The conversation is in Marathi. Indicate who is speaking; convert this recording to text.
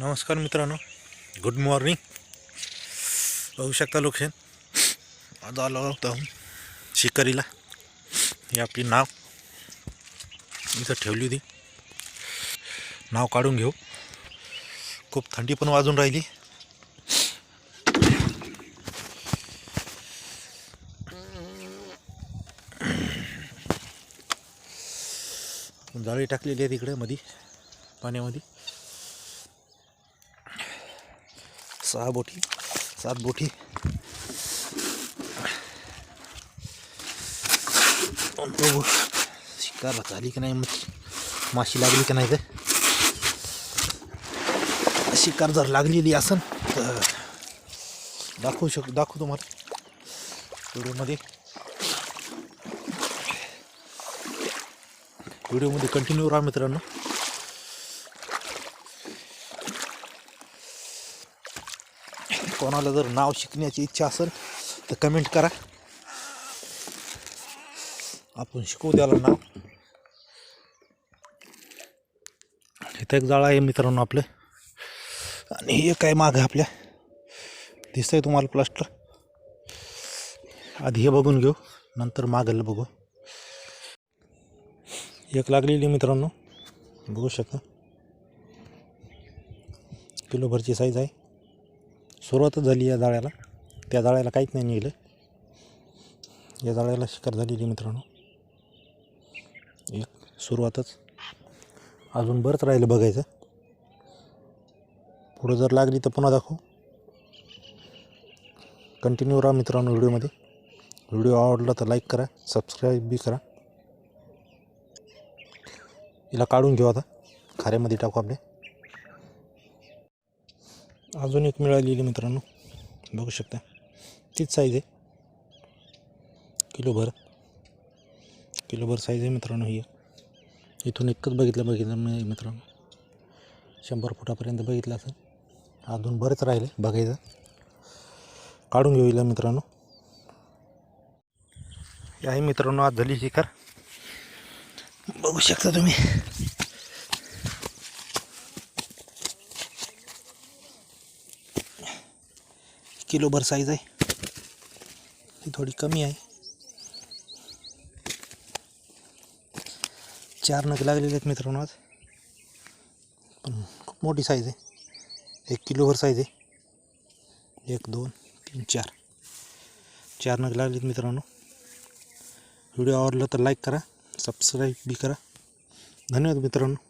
Speaker 1: नमस्कार मित्रांनो. गुड मॉर्निंग बघू शकता लोकेशन आज आलो होतो शिकारीला. ही आपली नाव. इथं ठेवली होती. नाव काढून घेऊ. खूप थंडी पण वाजून राहिली. जाळी टाकलेली आहे तिकडे मध्ये पाण्यामध्ये. सहा बोटी सात बोटी. बघू शिकार झाली की नाही मच्छी माशी लागली की नाही तर शिकार जर लागलेली असन तर दाखवू शक दाखवू तुम्हाला. व्हिडिओमध्ये. व्हिडिओमध्ये कंटिन्यू राहा मित्रांनो. कोणाला जर नाव शिकण्याची इच्छा असेल तर कमेंट करा. आपण शिकवू द्याला नाव. इथं एक जाळं आहे मित्रांनो आपलं. आणि हे काय माग आहे आपल्या. दिसतंय तुम्हाला प्लास्टर आधी हे बघून घेऊ नंतर मागायला बघू. एक लागलेली मित्रांनो. बघू शकता. किलोभरची साईज आहे. सुरुवातच झाली या जाळ्याला. त्या जाळ्याला काहीच नाही निघलं या जाळ्याला शिकार झालेली मित्रांनो. एक सुरुवातच. अजून बरंच राहिलं बघायचं. पुढं जर लागली तर पुन्हा दाखवू. कंटिन्यू राहा मित्रांनो व्हिडिओमध्ये. व्हिडिओ आवडला तर लाईक करा सबस्क्राईब बी करा. हिला काढून घेऊ आता. खाऱ्यामध्ये टाकू आपल्या. अजून एक मिळालेली मित्रांनो बघू शकता. तीच साईज आहे. किलोभर. किलोभर साईज आहे मित्रांनो ही. इथून एकच बघितलं बघितलं मी मित्रांनो. शंभर फुटापर्यंत बघितलं असेल. अजून बरंच राहिले बघायचं. काढून घेऊ हिला मित्रांनो. हे आहे मित्रांनो आज झाली शिकार बघू शकता तुम्ही. किलोभर साईज आहे. ही थोडी कमी आहे. चार नग लागलेले आहेत मित्रांनो आज. पण खूप मोठी साईज आहे. एक किलोभर साईज आहे. एक दोन तीन चार. चार नग लागलेत मित्रांनो. व्हिडिओ आवडला तर लाईक करा सबस्क्राईब बी करा. धन्यवाद मित्रांनो.